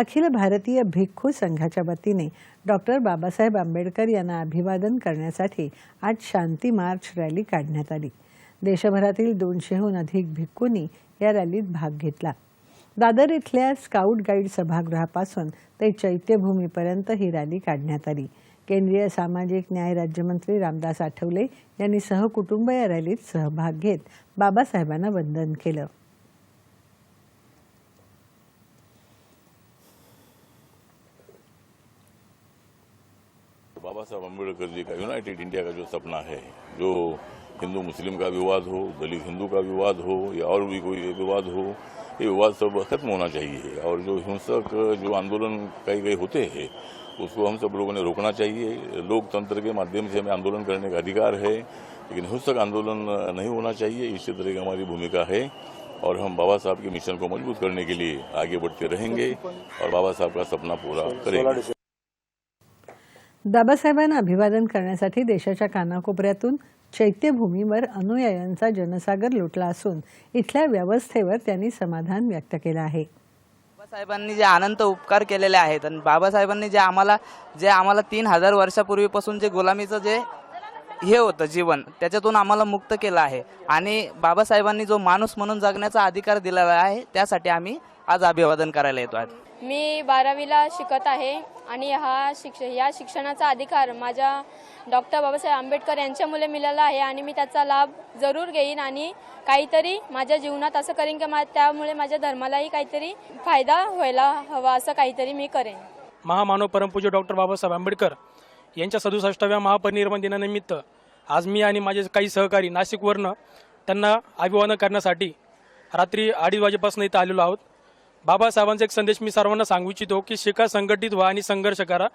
अखिल भारतीय भिक्खू संघाच्या वतीने डॉक्टर बाबासाहेब आंबेडकर यांना अभिवादन करण्यासाठी आज शांती मार्च रॅली काढण्यात आली. देशभरातील दोनशेहून अधिक भिक्खूंनी या रॅलीत भाग घेतला. दादर इथल्या स्काउट गाईड सभागृहापासून ते चैत्यभूमीपर्यंत ही रॅली काढण्यात आली. केंद्रीय सामाजिक न्याय राज्यमंत्री रामदास आठवले यांनी सहकुटुंब या रॅलीत सहभाग घेत बाबासाहेबांना वंदन केलं. बाबा साहब अंबेडकर जी का यूनाइटेड इंडिया का जो सपना है, जो हिंदू मुस्लिम का विवाद हो, दलित हिंदू का विवाद हो, या और भी कोई विवाद हो, ये विवाद सब खत्म होना चाहिए। और जो हिंसक जो आंदोलन कई कई होते हैं, उसको हम सब लोगों ने रोकना चाहिए। लोकतंत्र के माध्यम से हमें आंदोलन करने का अधिकार है, लेकिन हिंसक आंदोलन नहीं होना चाहिए, इसी तरह की हमारी भूमिका है। और हम बाबा साहब के मिशन को मज़बूत करने के लिए आगे बढ़ते रहेंगे, और बाबा साहब का सपना पूरा करेंगे। बाबासाहेबांना अभिवादन करण्यासाठी देशाच्या कानाकोपऱ्यातून चैत्यभूमीवर अनुयायांचा जनसागर लुटला असून इथल्या व्यवस्थेवर त्यांनी समाधान व्यक्त केलं आहे. बाबासाहेबांनी जे अनंत उपकार केलेले आहेत आणि बाबासाहेबांनी जे आम्हाला जे आम्हाला तीन हजार वर्षापूर्वीपासून जे गुलामीचं जे हे होतं जीवन. त्याच्यातून आम्हाला मुक्त केलं आहे. आणि बाबासाहेबांनी जो माणूस म्हणून जगण्याचा अधिकार दिलेला आहे त्यासाठी आम्ही आज अभिवादन करायला येतो आहे मी बारावीला शिकत आहे आणि हा शिक्ष या शिक्षणाचा अधिकार माझ्या डॉक्टर बाबासाहेब आंबेडकर यांच्यामुळे मिळाला आहे आणि मी त्याचा लाभ जरूर घेईन आणि काहीतरी माझ्या जीवनात असं करेन की मा त्यामुळे माझ्या धर्मालाही काहीतरी फायदा व्हायला हवा असं काहीतरी मी करेन. महामानव परमपूज्य डॉक्टर बाबासाहेब आंबेडकर यांच्या सदुसष्टाव्या महापरिनिर्वाण दिनानिमित्त आज मी आणि माझे काही सहकारी नाशिकवरनं त्यांना अभिवादन करण्यासाठी रात्री अडीच वाजेपासून इथं आलेलो आहोत. बाबासाहेबांचा एक संदेश मी सर्वांना सांगू इच्छितो की शिका संघटित व्हा आणि संघर्ष करा.